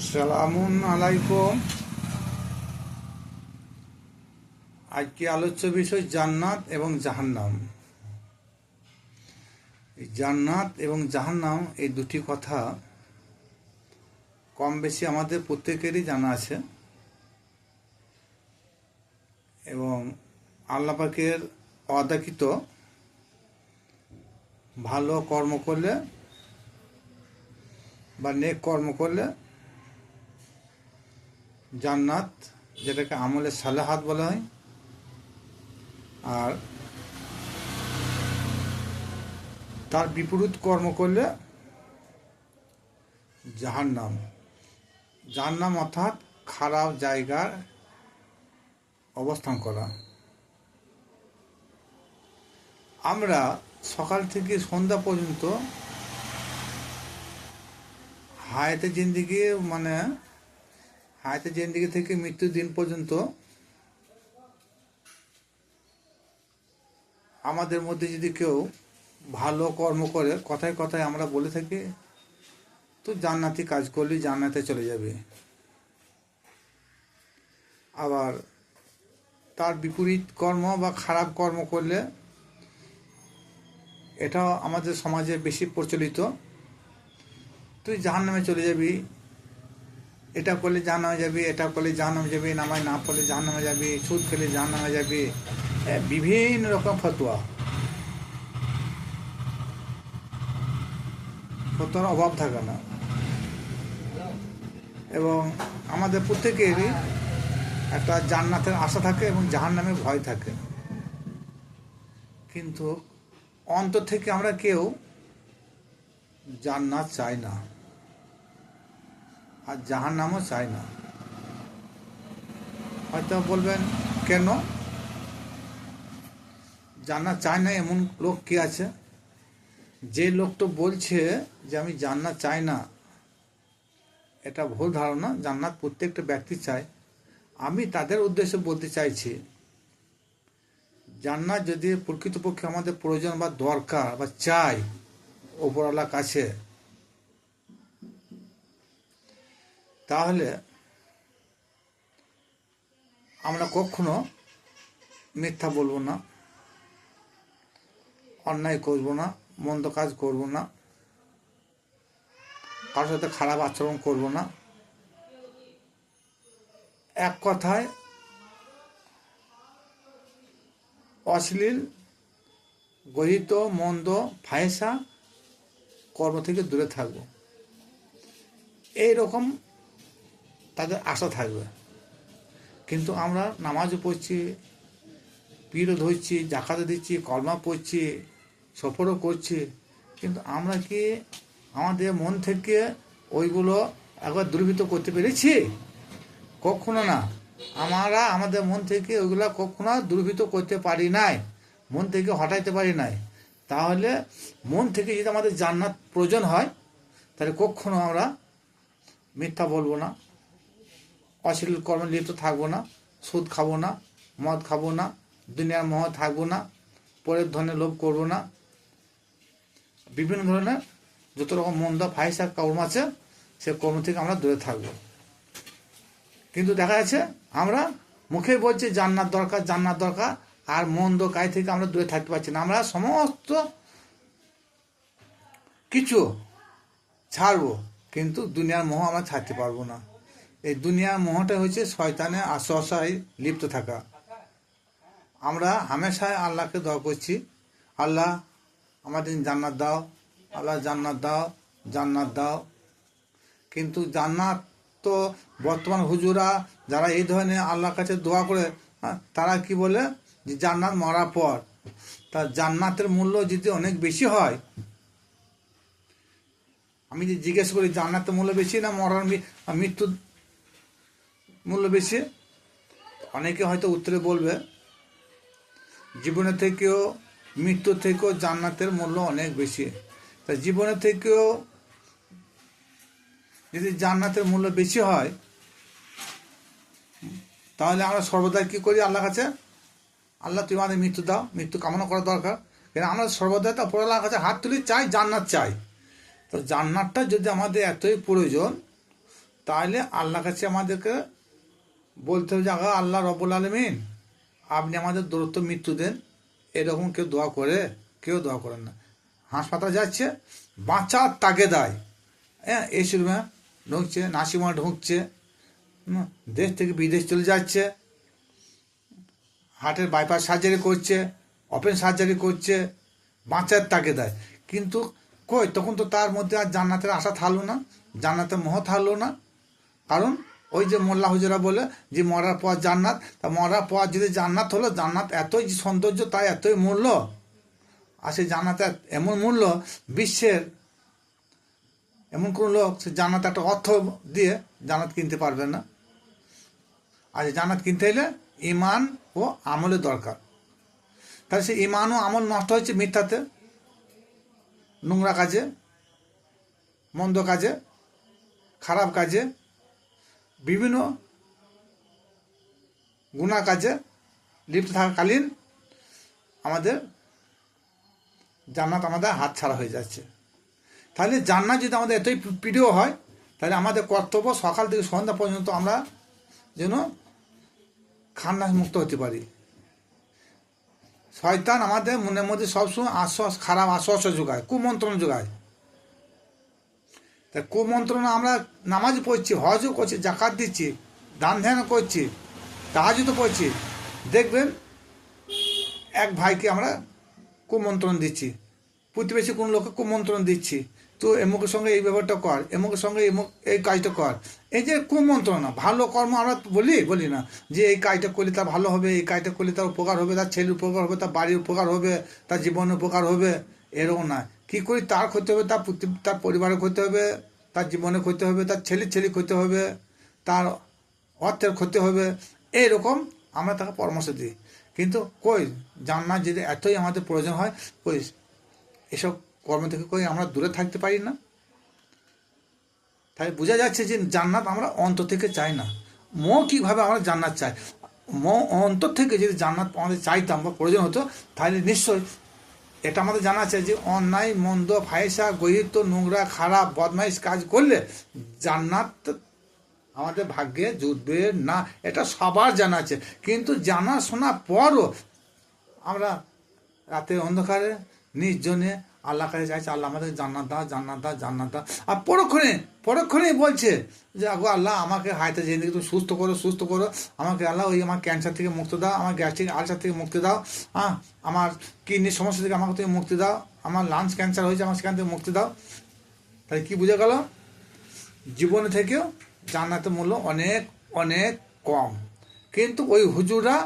সালামুন আলাইকুম। আজকে আলোচ্য বিষয় জান্নাত এবং জাহান্নাম। এই জান্নাত এবং জাহান্নাম এই দুটি কথা কম বেশি আমাদের প্রত্যেকেরই জানা আছে। এবং আল্লাপাকের অদাকিত ভালো কর্ম করলে বা নেক কর্ম করলে জান্নাত, যেটাকে আমলের সালেহাত বলা হয়। আর তার বিপরীত কর্ম করলে জাহান্নাম। জাহান্নাম অর্থাৎ খারাপ জায়গার অবস্থান করা। আমরা সকাল থেকে সন্ধ্যা পর্যন্ত হায়াতে জিন্দিগি মানে হায়াতে জিন্দিগি থেকে মৃত্যুর দিন পর্যন্ত আমাদের মধ্যে যদি কেউ ভালো কর্ম করে, কথায় কথায় আমরা বলে থাকি, তো জান্নাতি কাজ করলে জান্নাতে চলে যাবে। আবার তার বিপরীত কর্ম বা খারাপ কর্ম করলে এটাও আমাদের সমাজে বেশি প্রচলিত। তুই জাহান নামে চলে যাবি এটা করলে জাহান নামে যাবি, এটা করলে জাহান নামে যাবি নামায় না পড়লে জাহান নামে যাবি, সুদ খেলে জাহান নামে যাবি বিভিন্ন রকম ফতোয়া। ফতোয়ার অভাব থাকে না। এবং আমাদের প্রত্যেকেরই একটা জান্নাতের আশা থাকে এবং জাহান নামে ভয় থাকে। কিন্তু অন্তর থেকে আমরা কেউ জান্নাত চাই না। আর জাহান নামও চাই না। হয়তো বলবেন, কেন? জান্নাত চায় না এমন লোক কে আছে? যে লোক তো বলছে যে আমি জান্নাত চাই না। এটা ভুল ধারণা, জান্নাত প্রত্যেকটা ব্যক্তি চায়। আমি তাদের উদ্দেশ্যে বলতে চাইছি, জান্নাত যদি প্রকৃতপক্ষে আমাদের প্রয়োজন বা দরকার বা চাই ওপরওয়ালা কাছে তাহলে আমরা কখনো মিথ্যা বলব না, অন্যায় করব না, মন্দ কাজ করব না, কারোর সাথে খারাপ আচরণ করব না। এক কথায়, অশ্লীল, গহিত, মন্দ ফায়সা কর্ম থেকে দূরে থাকব। এই রকম তাদের আশা থাকবে। কিন্তু আমরা নামাজও পড়ছি পীরও ধরছি, জাকাতে দিচ্ছি, কলমা পড়ছি, সফরও করছি। কিন্তু আমরা কি আমাদের মন থেকে ওইগুলো একবার দুর্বৃত্ত করতে পেরেছি? কখনো না। আমরা আমাদের মন থেকে ওইগুলো কখনো দুর্বৃত্ত করতে পারি নাই, মন থেকে হটাইতে পারি নাই। তাহলে মন থেকে যদি আমাদের জান্নাত প্রয়োজন হয়, তাহলে কখনো আমরা মিথ্যা বলব না। অশ্লীল কর্মে লিপ্ত থাকব না, সুদ খাব না, মদ খাব না, দুনিয়ার মোহ থাকব না, পরের ধরনের লোভ করব না। বিভিন্ন ধরনের যত রকম মন্দ ফাইসা কর্ম আছে, সে কর্ম থেকে আমরা দূরে থাকব। কিন্তু দেখা যাচ্ছে আমরা মুখে বলছি জান্নাত দরকার জান্নাত দরকার, আর মন্দ কাজ থেকে আমরা দূরে থাকতে পারছি না। আমরা সমস্ত কিছু ছাড়বো, কিন্তু দুনিয়ার মোহ আমরা ছাড়তে পারব না। এই দুনিয়ার মোহটা হচ্ছে শয়তানের আশ্বাসায় লিপ্ত থাকা। আমরা হামেশায় আল্লাহকে দোয়া করছি আল্লাহ আমাদের জান্নাত দাও আল্লাহ জান্নাত দাও জান্নাত দাও। কিন্তু জান্নাত তো বর্তমান হুজুরা যারা এই ধরনের আল্লাহর কাছে দোয়া করে হ্যাঁ, তারা কি বলে? যে জান্নাত মরার পর। তা জান্নাতের মূল্য যদি অনেক বেশি হয় আমি যে জিজ্ঞেস করি জান্নাতের মূল্য বেশি না মরার মি- মৃত্যুর মূল্য বেশি। অনেকে হয়তো উত্তরে বলবে জীবনের থেকেও মৃত্যু থেকেও জান্নাতের মূল্য অনেক বেশি। তা জীবনের থেকেও যদি জান্নাতের মূল্য বেশি হয়, তাহলে আমরা সর্বদা কি করি আল্লাহ কাছে? আল্লাহ, তুমি আমাদের মৃত্যু দাও, মৃত্যু কামনা করা দরকার। কিন্তু আমরা সর্বদা তো পড়াল্লাহর কাছে হাত তুলি, চাই, জান্নাত চাই। তো জান্নাতটা যদি আমাদের এতই প্রয়োজন, তাহলে আল্লাহ কাছে আমাদেরকে বলতে হবে যে আগা আল্লাহ রব্বুল আলমিন আপনি আমাদের দূরত্ব, মৃত্যু দেন। এরকম কেউ দোয়া করে, কেউ দোয়া করেন না। হাসপাতাল যাচ্ছে, বাঁচার তাকে দেয়। হ্যাঁ এসির ঢুকছে, নাসিমা ঢুকছে দেশ থেকে বিদেশ চলে যাচ্ছে। হার্টের বাইপাস সার্জারি করছে অপেন সার্জারি করছে, বাঁচার তাকে দেয়। কিন্তু কই, তখন তো তার মধ্যে আর জান্নাতের আশা থাকল না, জান্নাতের মোহ থাকল না। কারণ ওই যে মোল্লা হুজুরা বলে যে মরার পর জান্নাত, তা মরার পর যদি জান্নাত হলো, জান্নাত এতই সৌন্দর্য, তাই এতই মূল্য। আর সেই জান্নাতে এমন মূল্য, বিশ্বের এমন কোনো লোক সে জান্নাত একটা অর্থ দিয়ে জান্নাত কিনতে পারবে না। আর জান্নাত কিনতে হলে ইমান ও আমলের দরকার। তাহলে সে ইমান ও আমল নষ্ট হয়েছে মিথ্যাতে, নোংরা কাজে, মন্দ কাজে, খারাপ কাজে বিভিন্ন গুণা কাজে লিপ্ত থাকাকালীন আমাদের জান্নাত আমাদের হাত ছাড়া হয়ে যাচ্ছে। তাহলে জান্নাত যদি আমাদের এতই প্রিয় হয়, তাহলে আমাদের কর্তব্য সকাল থেকে সন্ধ্যা পর্যন্ত আমরা যেন খান্নাস মুক্ত হতে পারি। শয়তান আমাদের মনের মধ্যে সবসময় আশ্বাস, খারাপ আশ্বাস যোগায়, কুমন্ত্রণ যোগায়। তা কুমন্ত্রণা আমরা নামাজ পড়ছি, হজও করছি, জাকাত দিচ্ছি দান ধ্যান করছি তাহাজও পড়ছি। দেখবেন, এক ভাইকে আমরা কুমন্ত্রণ দিচ্ছি। প্রতিবেশী কোনো লোককে কুমন্ত্রণ দিচ্ছি তো এমুকের সঙ্গে এই ব্যাপারটা কর, এমুকের সঙ্গে এমুক এই কাজটা কর। এই যে কুমন্ত্রণা, ভালো কর্ম আমরা বলি বলি না, যে এই কাজটা করলে তার ভালো হবে, এই কাজটা করলে তার উপকার হবে, তার ছেলের উপকার হবে, তার বাড়ির উপকার হবে, তার জীবনের উপকার হবে, এরকম না কী করি তার ক্ষতি হবে, তার তার পরিবারের ক্ষতি হবে, তার জীবনে ক্ষতি হবে, তার ছেলের ছেলে ক্ষতি হবে, তার অর্থের ক্ষতি হবে এইরকম আমরা তাকে পরামর্শ দিই। কিন্তু কই জান্নাত যদি এতই আমাদের প্রয়োজন হয়, কই, এসব কর্ম থেকে কই আমরা দূরে থাকতে পারি না? তাই বোঝা যাচ্ছে যে জান্নাত আমরা অন্তর থেকে চাই না। মৌখিকভাবে আমরা জান্নাত চাই? ম অন্তর থেকে যদি জান্নাত আমাদের চাইতাম বা প্রয়োজন হতো, তাহলে নিশ্চয়ই এটা আমাদের জানা আছে যে অন্যায়, মন্দ ফায়সা গহিত, নোংরা, খারাপ, বদমাইশ কাজ করলে জান্নাত আমাদের ভাগ্যে জুটবে না। এটা সবার জানা আছে। কিন্তু জানা শোনা পরও আমরা রাতে অন্ধকারে, নির্জনে আল্লাহ কাছে চাইছে, আল্লাহ আমাদের জান্নাত দা জান্নাত দাও, জান্নাত দা আর পরক্ষণে, পরক্ষণেই বলছে যে, আগো আল্লাহ, আমাকে হাইতে জিন্দগি তুমি সুস্থ করো সুস্থ করো, আমাকে আল্লাহ ওই আমার ক্যান্সার থেকে মুক্তি দাও, আমার গ্যাস্ট্রিক আলসার থেকে মুক্তি দাও হ্যাঁ আমার কিডনির সমস্যা থেকে আমাকে তুমি মুক্তি দাও, আমার লাঞ্চ ক্যান্সার হয়েছে আমার সেখান থেকে মুক্তি দাও। তাহলে কী বোঝা গেল? জীবনে থেকেও জান্নাতের মূল্য অনেক অনেক কম। কিন্তু ওই হুজুরা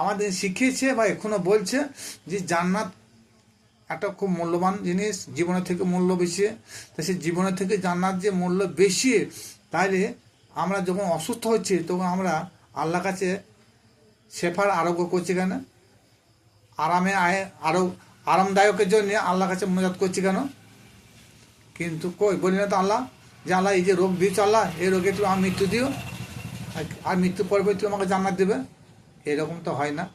আমাদের শিখিয়েছে বা এখনও বলছে যে, জান্নাত একটা খুব মূল্যবান জিনিস, জীবনের থেকে মূল্য বেশি। তা সেই জীবনের থেকে জান্নাত যে মূল্য বেশি তাহলে আমরা যখন অসুস্থ হচ্ছি, তখন আমরা আল্লাহ কাছে শেফার আরোগ্য করছি কেন? আরামে আয়, আরও আরামদায়কের জন্য আল্লাহ কাছে মজাত করছি কেন? কিন্তু কই, বলি না তো আল্লাহ, যে আল্লাহ এই যে রোগ দিয়েছ আল্লাহ, এই রোগে তুমি আমার মৃত্যু দিও। আর- আর মৃত্যু পরে তুমি আমাকে জান্নাত দেবে। এরকম তো হয় না।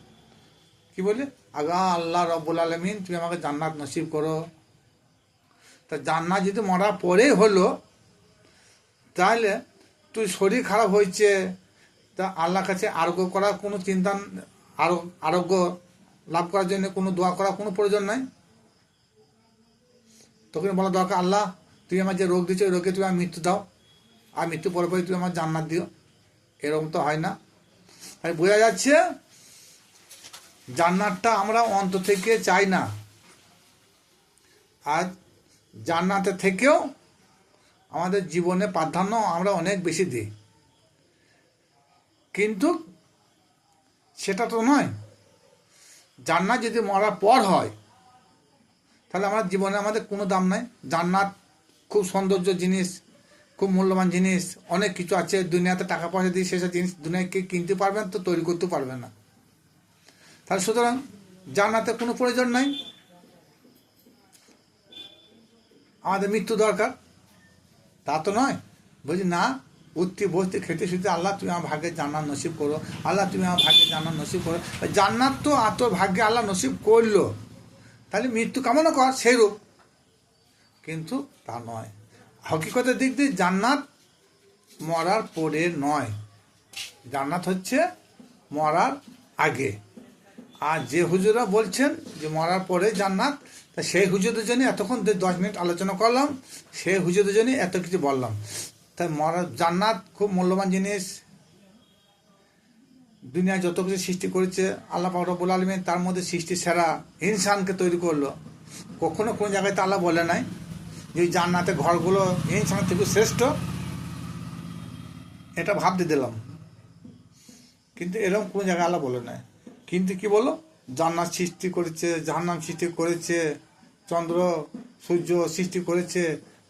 কি বলে আগা আল্লাহ রব্বুল আলমিন, তুমি আমাকে জান্নাত নসিব করো। তা জান্নাত যদি মরা পরে হলো, তাহলে তুই শরীর খারাপ হয়েছে, তা আল্লাহর কাছে আরোগ্য করার কোনো চিন্তা, আরও, আরোগ্য লাভ করার জন্য কোনো দোয়া করার কোনো প্রয়োজন নাই? তখন বলা দরকার, আল্লাহ তুই আমার যে রোগ দিচ্ছ ওই রোগে তুমি আমার মৃত্যু দাও। আর মৃত্যু পরে পরে তুমি আমার জান্নাত দিও। এরকম তো হয় না। তাই বোঝা যাচ্ছে জান্নাতটা আমরা অন্তর থেকে চাই না। আর জান্নাতের থেকেও আমাদের জীবনে প্রাধান্য আমরা অনেক বেশি দিই। কিন্তু সেটা তো নয়। জান্নাত যদি মরার পর হয়, তাহলে আমার জীবনে আমাদের কোনো দাম নাই। জান্নাত খুব সৌন্দর্য জিনিস, খুব মূল্যবান জিনিস, অনেক কিছু আছে। দুনিয়াতে টাকা পয়সা দিয়ে সেসব জিনিস দুনিয়াকে কিনতে পারবেন তো তৈরি করতে পারবেন না। তাহলে সুতরাং জান্নাতে কোনো প্রয়োজন নাই। আমাদের মৃত্যু দরকার। তা তো নয়। বলছি, না, উঠতে, বসতে, খেতে, শুতে, আল্লাহ তুমি আমার ভাগ্যে জান্নাত নসিব করো। আল্লাহ তুমি আমার ভাগ্যে জান্নাত নসিব করো। জান্নাত তো আর তোর ভাগ্যে আল্লাহ নসিব করল। তাহলে মৃত্যু কামনা কর সেই রূপ কিন্তু তা নয়। হকিকতের দিক দিয়ে জান্নাত মরার পরে নয়। জান্নাত হচ্ছে মরার আগে। আর যে হুজুরা বলছেন যে মরার পরে জান্নাত, তা সেই হুজুরদের জন্য এতক্ষণ দশ মিনিট আলোচনা করলাম সেই হুজুরদের জন্য এত কিছু বললাম। তাই মরা, জান্নাত খুব মূল্যবান জিনিস। দুনিয়া যত কিছু সৃষ্টি করেছে, আল্লাহ পাকরবুল আলমিন তার মধ্যে সৃষ্টি সেরা ইনসানকে তৈরি করল। কখনো কোনো জায়গায় তো আল্লাহ বলে নাই যে জান্নাতে ঘরগুলো ইনসানের থেকে শ্রেষ্ঠ। এটা ভাবতে দিলাম। কিন্তু এরকম কোনো জায়গায় আল্লাহ বলে নাই। কিন্তু কি বলো? জান্নাত সৃষ্টি করেছে, জাহান্নাম সৃষ্টি করেছে, চন্দ্র, সূর্য সৃষ্টি করেছে,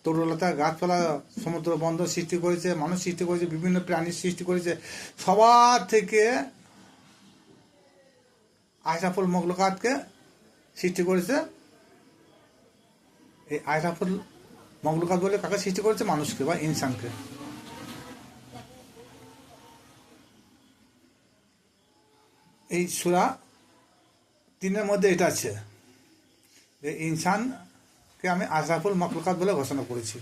তরুলতা, গাছপালা, সমুদ্র বন্দর সৃষ্টি করেছে, মানুষ সৃষ্টি করেছে, বিভিন্ন প্রাণীর সৃষ্টি করেছে। সবার থেকে আশরাফুল মখলুকাতকে সৃষ্টি করেছে। এই আশরাফুল মখলুকাত বলে কাকে সৃষ্টি করেছে? মানুষকে বা ইনসানকে। এই সুরা তিনের মধ্যে এটা আছে যে ইনসানকে আমি আশরাফুল মখলুকাত বলে ঘোষণা করেছি।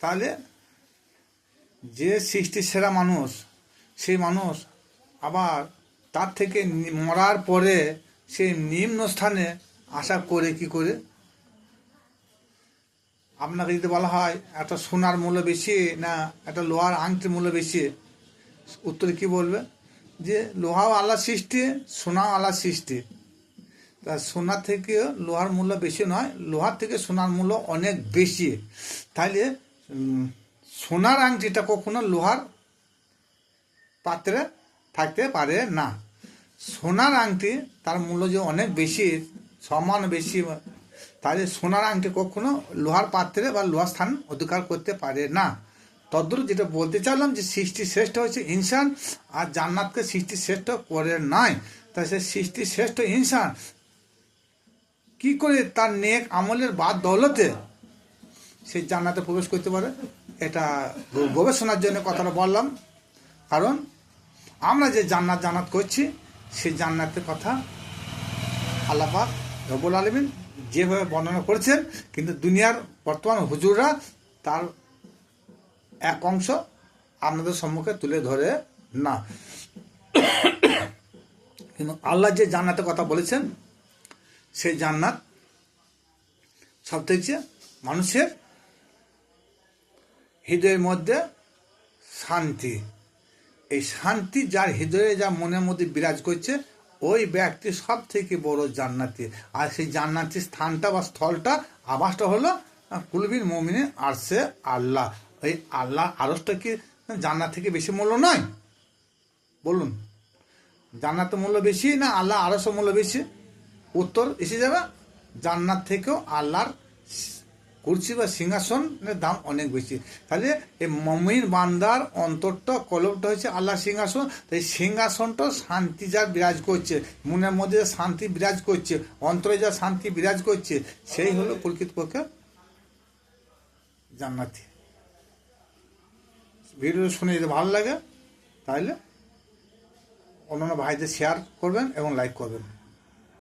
তাহলে যে সৃষ্টির সেরা মানুষ, সেই মানুষ আবার তার থেকে মরার পরে সেই নিম্ন স্থানে আশা করে কি করে? আপনাকে যদি বলা হয়, একটা সোনার মূল্য বেশি না, একটা লোহার আংটির মূল্য বেশি, উত্তরে কি বলবে? যে লোহাও আল্লাহ সৃষ্টি, সোনাও আল্লাহ সৃষ্টি। তা সোনার থেকে লোহার মূল্য বেশি নয় লোহার থেকে সোনার মূল্য অনেক বেশি। তাহলে সোনার আংটিটা কখনো লোহার পাত্রে থাকতে পারে না। সোনার আংটি তার মূল্য যে অনেক বেশি, সমান বেশি তাহলে সোনার আংটি কখনো লোহার পাত্রে বা লোহার স্থান অধিকার করতে পারে না। তদ্রুপ যেটা বলতে চাইলাম যে সৃষ্টি শ্রেষ্ঠ হচ্ছে ইনসান, আর জান্নাতকে সৃষ্টি শ্রেষ্ঠ করে নাই। তাই সে সৃষ্টি শ্রেষ্ঠ ইনসান। কি করে তার নেক আমলের বাদ দৌলতে সে জান্নাতে প্রবেশ করতে পারে? এটা গবেষণার জন্য কথাটা বললাম। কারণ আমরা যে জান্নাত জান্নাত করছি, সেই জান্নাতের কথা আল্লাপাক রবুল আলমিন যেভাবে বর্ণনা করেছেন, কিন্তু দুনিয়ার বর্তমান হুজুররা তার এক অংশ আপনাদের সম্মুখে তুলে ধরে না। কিন্তু আল্লাহ যে জান্নাতের কথা বলেছেন, সেই জান্নাত সব থেকে মানুষের হৃদয়ের মধ্যে শান্তি। এই শান্তি যার হৃদয়ে যা মনের মধ্যে বিরাজ করছে, ওই ব্যক্তি সব থেকে বড় জান্নাতি। আর সেই জান্নাতির স্থানটা বা স্থলটা আবাসটা হলো কুলবিন মমিনে আরসে আল্লাহ। ওই আল্লাহ আরসটা কি জান্নাত থেকে বেশি মূল্য নয়? বলুন। জান্নাত মূল্য বেশি না আল্লাহ আরসের মূল্য বেশি? উত্তর এসে যাবে, জান্নাত থেকেও আল্লাহর কুরসি বা সিংহাসনের দাম অনেক বেশি। তাহলে এই মমিন বান্দার অন্তরটা, কলবটা হচ্ছে আল্লাহ সিংহাসন। তাই সিংহাসনটা শান্তি যা বিরাজ করছে, মনের মধ্যে যা শান্তি বিরাজ করছে, অন্তরে যা শান্তি বিরাজ করছে, সেই হলো প্রকৃতপক্ষে জান্নাতি। ভিডিও শুনে যদি ভালো লাগে তাহলে অন্যান্য ভাইদের শেয়ার করবেন এবং লাইক করবেন।